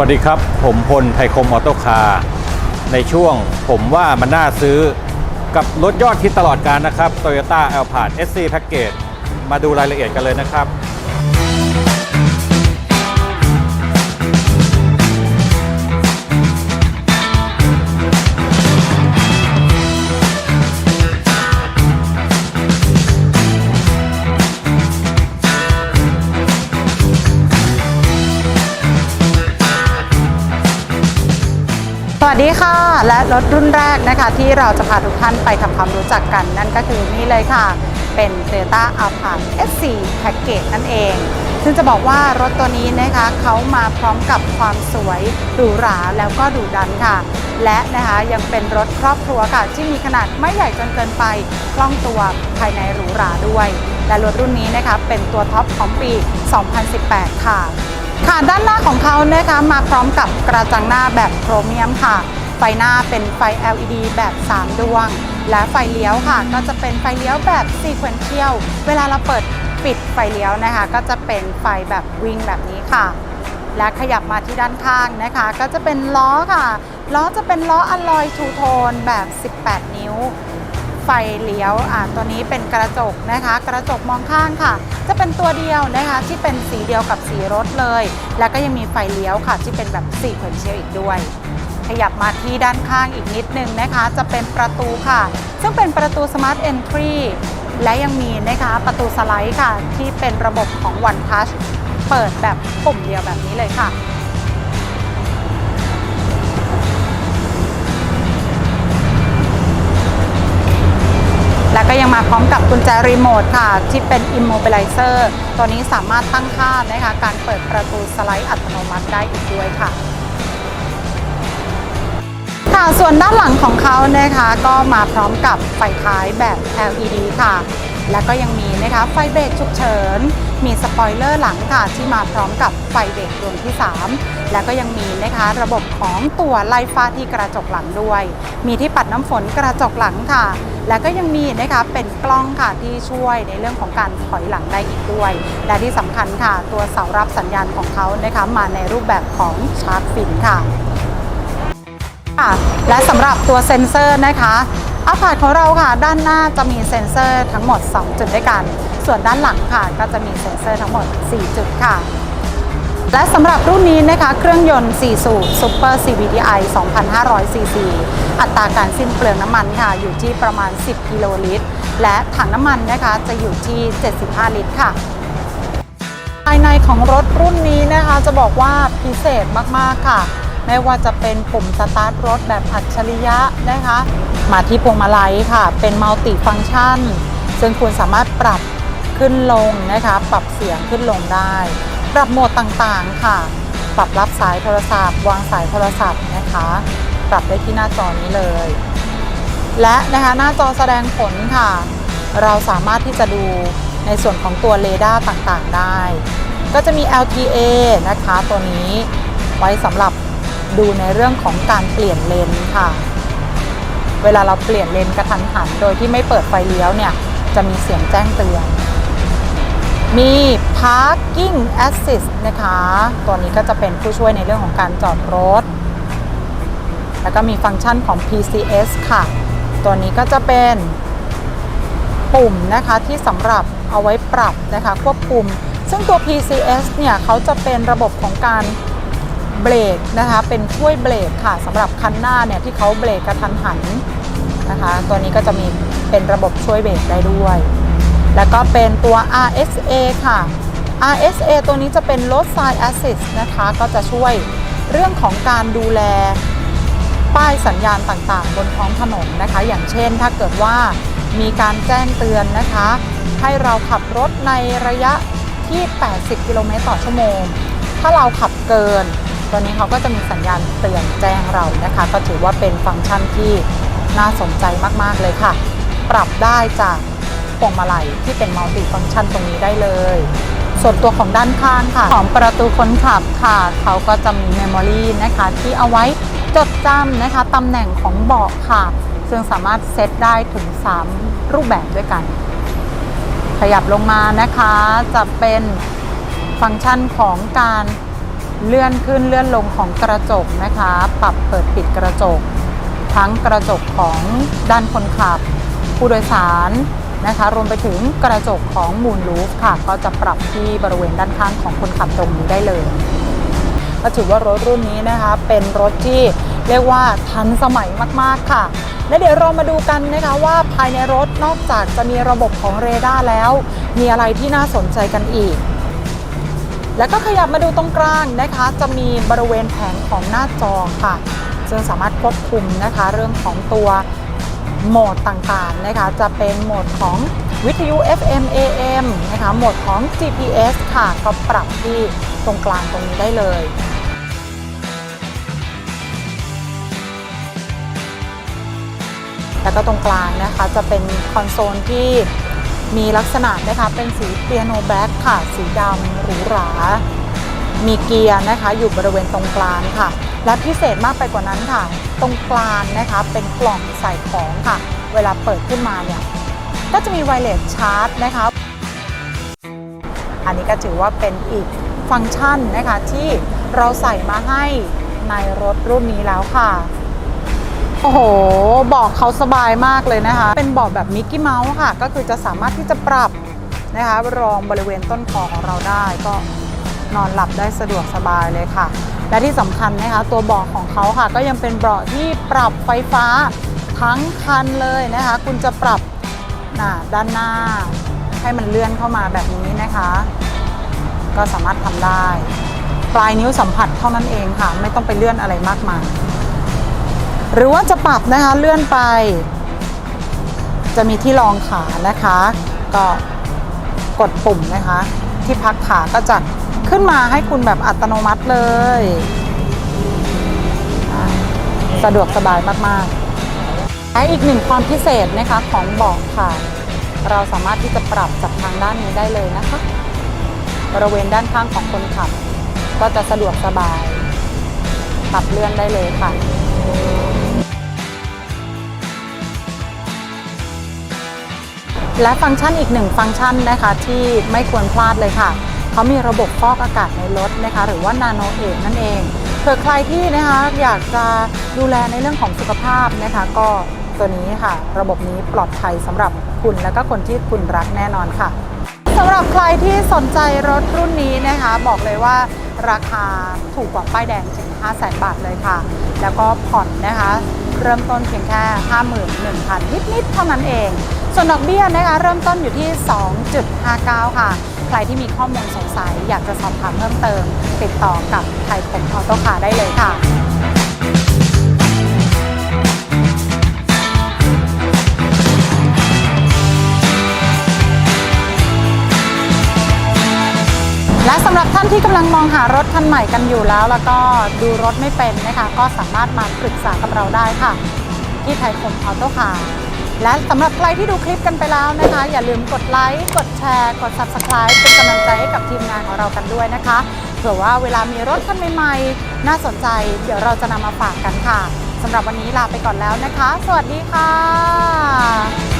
วัสดีครับ ผมพลไทยคมออโต้คาร์ในช่วงผมว่ามันน่าซื้อกับรถยอดที่ตลอดการนะครับ Toyota a l p a r d SC Package มาดูรายละเอียดกันเลยนะครับ ดีค่ะ และรถรุ่นแรกนะคะ ที่เราจะพาทุกท่านไปทำความรู้จักกัน นั่นก็คือนี่เลยค่ะ เป็น Toyota a l p a r SC Package นั่นเอง ซึ่งจะบอกว่ารถตัวนี้นะคะเขามาพร้อมกับความสวยหรูหราแล้วก็ดุดันค่ะ และนะคะยังเป็นรถครอบครัวค่ะ ที่มีขนาดไม่ใหญ่จนเกินไปคล่องตัวภายในหรูหราด้วย และรถรุ่นนี้นะคะเป็นตัวท็อปของปี 2018 ค่ะ ค่ะด้านหน้าของเขานะคะมาพร้อมกับกระจังหน้าแบบโครเมียมค่ะ ไฟหน้าเป็นไฟ LED แบบ 3 ดวง และไฟเลี้ยวค่ะ ก็จะเป็นไฟเลี้ยวแบบ Sequential เวลาเราเปิดปิดไฟเลี้ยวนะคะ ก็จะเป็นไฟแบบวิ่งแบบนี้ค่ะ และขยับมาที่ด้านข้างนะคะ ก็จะเป็นล้อค่ะ ล้อจะเป็นล้ออลลอยทูโทนแบบ 18 นิ้ว ไฟเลี้ยวอ่าตัวนี้เป็นกระจกนะคะ กระจกมองข้างค่ะ จะเป็นตัวเดียวนะคะที่เป็นสีเดียวกับสีรถเลย แล้วก็ยังมีไฟเลี้ยวค่ะ ที่เป็นแบบสีเขนเชียลอีกด้วย ขยับมาที่ด้านข้างอีกนิดนึงนะคะ จะเป็นประตูค่ะ ซึ่งเป็นประตู Smart Entry และยังมีนะคะประตูสไลด์ค่ะ ที่เป็นระบบของ One Touch เปิดแบบปุ่มเดียวแบบนี้เลยค่ะ มาพร้อมกับกุญแจรีโมทค่ะ ที่เป็น Immobilizer ตัวนี้สามารถตั้งค่านะคะ การเปิดประตูสไลด์อัตโนมัติได้อีกด้วยค่ะ ค่ะส่วนด้านหลังของเขานะคะ ก็มาพร้อมกับไฟท้ายแบบ LED ค่ะ แล้วก็ยังมีนะคะไฟเบรกฉุกเฉิน มีสปอยเลอร์หลังค่ะที่มาพร้อมกับไฟเบรกดวงที่ 3 แล้วก็ยังมีนะคะระบบของตัวไล่ฟ้าที่กระจกหลังด้วย มีที่ปัดน้ำฝนกระจกหลังค่ะ แล้วก็ยังมีนะคะเป็นกล้องค่ะที่ช่วยในเรื่องของการถอยหลังได้อีกด้วย และที่สำคัญค่ะ ตัวเสารับสัญญาณของเขานะคะมาในรูปแบบของชาร์จฟินค่ะค่ะและสำหรับตัวเซ็นเซอร์นะคะ อาพาร์ตของเราค่ะ ด้านหน้าจะมีเซ็นเซอร์ทั้งหมด 2 จุดด้วยกัน ส่วนด้านหลังค่ะก็จะมีเซ็นเซอร์ทั้งหมด 4 จุดค่ะ และสำหรับรุ่นนี้นะคะ เครื่องยนต์ 4 สูบ Super CVTi 2,500 cc อัตราการสิ้นเปลืองน้ำมันค่ะ อยู่ที่ประมาณ 10 กิโลลิตร และถังน้ำมันนะคะจะอยู่ที่ 75 ลิตรค่ะภายในของรถรุ่นนี้นะคะจะบอกว่าพิเศษมาก ๆ ค่ะ ไม่ว่าจะเป็นปุ่มสตาร์ทรถแบบอัจฉริยะนะคะ มาที่พวงมาลัยค่ะ เป็นมัลติฟัง c t ชัน ซึ่งคุณสามารถปรับขึ้นลงนะคะ ปรับเสียงขึ้นลงได้ ปรับโหมดต่างๆค่ะ ปรับรับสายโทรศัพท์ วางสายโทรศัพท์นะคะ ปรับได้ที่หน้าจอนี้เลย และนะคะหน้าจอแสดงผลค่ะ เราสามารถที่จะดูในส่วนของตัวเรดาร์ต่างๆได้ ก็จะมี LTA นะคะ ตัวนี้ไว้สำหรับ ดูในเรื่องของการเปลี่ยนเลนค่ะ เวลาเราเปลี่ยนเลนกระทันหัน โดยที่ไม่เปิดไฟเลี้ยวเนี่ย จะมีเสียงแจ้งเตือน มี Parking Assist นะคะ ตัวนี้ก็จะเป็นผู้ช่วยในเรื่องของการจอดรถ แล้วก็มีฟังก์ชันของ PCS ค่ะ ตัวนี้ก็จะเป็นปุ่มนะคะที่สำหรับเอาไว้ปรับนะคะควบคุม ซึ่งตัว PCS เนี่ยเขาจะเป็นระบบของการ เบรกนะคะ เป็นช่วยเบรกค่ะสำหรับคันหน้าเนี่ยที่เขาเบรกกระทันหันนะคะ ตัวนี้ก็จะมีเป็นระบบช่วยเบรกได้ด้วย แล้วก็เป็นตัว RSA ค่ะ RSA ตัวนี้จะเป็น Roadside Assist นะคะ ก็จะช่วยเรื่องของการดูแลป้ายสัญญาณต่างๆ บนท้องถนนนะคะ อย่างเช่นถ้าเกิดว่ามีการแจ้งเตือนนะคะ ให้เราขับรถในระยะที่ 80 กิโลเมตรต่อชั่วโมง ถ้าเราขับเกิน ตัวนี้เขาก็จะมีสัญญาณเตือนแจ้งเรานะคะ ก็ถือว่าเป็นฟังก์ชันที่น่าสนใจมากๆเลยค่ะ ปรับได้จากพวงมาลัยที่เป็นมัลติฟังก์ชันตรงนี้ได้เลย ส่วนตัวของด้านข้างค่ะ ของประตูคนขับค่ะ เขาก็จะมีเมมโมรีนะคะที่เอาไว้จดจำนะคะตำแหน่งของเบาะค่ะ ซึ่งสามารถเซตได้ถึง 3 รูปแบบด้วยกัน ขยับลงมานะคะจะเป็นฟังก์ชันของการ เลื่อนขึ้นเลื่อนลงของกระจกนะคะ ปรับเปิดปิดกระจก ทั้งกระจกของด้านคนขับ ผู้โดยสารนะคะ รวมไปถึงกระจกของมูนลูฟค่ะ ก็จะปรับที่บริเวณด้านข้างของคนขับตรงนี้ได้เลยก็ถือว่ารถรุ่นนี้นะคะเป็นรถที่เรียกว่าทันสมัยมากๆค่ะ และเดี๋ยวเรามาดูกันนะคะว่าภายในรถนอกจากจะมีระบบของเรดาร์แล้ว มีอะไรที่น่าสนใจกันอีก แล้วก็ขยับมาดูตรงกลางนะคะ จะมีบริเวณแผงของหน้าจอค่ะซึ่งสามารถควบคุมนะคะเรื่องของตัวโหมดต่างๆนะคะ จะเป็นโหมดของวิทยุ FM AM นะคะโหมดของ GPS ค่ะ ก็ปรับที่ตรงกลางตรงนี้ได้เลยแล้วก็ตรงกลางนะคะจะเป็นคอนโซลที่ มีลักษณะนะคะเป็นสีเปียโนแบล็กค่ะ สีดำหรูหรา มีเกียร์นะคะอยู่บริเวณตรงกลางค่ะ และพิเศษมากไปกว่านั้นค่ะ ตรงกลางนะคะเป็นกล่องใส่ของค่ะ เวลาเปิดขึ้นมาเนี่ยก็จะมีไวเลสชาร์จนะคะ อันนี้ก็ถือว่าเป็นอีกฟังก์ชันนะคะที่เราใส่มาให้ในรถรุ่นนี้แล้วค่ะ โอ้โหเบอกเขาสบายมากเลยนะคะ เป็นเบาะแบบมิกกี้เมาส์ค่ะ ก็คือจะสามารถที่จะปรับนะคะ รองบริเวณต้นคอของเราได้ก็นอนหลับได้สะดวกสบายเลยค่ะ และที่สำคัญนะคะ ตัวเบาะของเขาค่ะ ก็ยังเป็นเบาะที่ปรับไฟฟ้าทั้งคันเลยนะคะ คุณจะปรับน่ะด้านหน้า ให้มันเลื่อนเข้ามาแบบนี้นะคะ ก็สามารถทำได้ ปลายนิ้วสัมผัสเท่านั้นเองค่ะ ไม่ต้องไปเลื่อนอะไรมากมาย หรือว่าจะปรับนะคะเลื่อนไป จะมีที่รองขานะคะ ก็กดปุ่มนะคะ ที่พักขาก็จะขึ้นมาให้คุณแบบอัตโนมัติเลย สะดวกสบายมากๆและอีกหนึ่งความพิเศษนะคะของเบาะค่ะ เราสามารถที่จะปรับจากทางด้านนี้ได้เลยนะคะ บริเวณด้านข้างของคนขับ ก็จะสะดวกสบาย ปรับเลื่อนได้เลยค่ะ และฟังก์ชันอีกหนึ่งฟังก์ชันนะคะที่ไม่ควรพลาดเลยค่ะเขามีระบบฟอกอากาศในรถนะคะหรือว่านาโนเอทนั่นเองเผื่อใครที่นะคะอยากจะดูแลในเรื่องของสุขภาพนะคะก็ตัวนี้ค่ะ ระบบนี้ปลอดภัยสำหรับคุณและก็คนที่คุณรักแน่นอนค่ะสำหรับใครที่สนใจรถรุ่นนี้นะคะ บอกเลยว่าราคาถูกกว่าป้ายแดงถึง5 0 0 0 0 0บาทเลยค่ะ แล้วก็ผ่อนนะคะ เริ่มต้นเพียงแค่ 51,000 นิด ๆ เท่านั้นเอง ส่วนดอกเบี้ยนะคะเริ่มต้นอยู่ที่ 2.59 ค่ะ ใครที่มีข้อมูลสงสัยอยากจะสอบถามเพิ่มเติม ติดต่อกับไทยคมออโต้คาร์ได้เลยค่ะและสำหรับท่านที่กำลังมองหารถคันใหม่กันอยู่แล้ว แล้วก็ดูรถไม่เป็นนะคะ ก็สามารถมาปรึกษากับเราได้ค่ะ ที่ไทยคมออโต้คาร์ และสำหรับใครที่ดูคลิปกันไปแล้วนะคะ อย่าลืมกดไลค์กดแชร์กด Subscribe เป็นกำลังใจให้กับทีมงานของเรากันด้วยนะคะเผื่อว่าเวลามีรถคันใหม่ๆ น่าสนใจ เดี๋ยวเราจะนำมาฝากกันค่ะสำหรับวันนี้ลาไปก่อนแล้วนะคะ สวัสดีค่ะ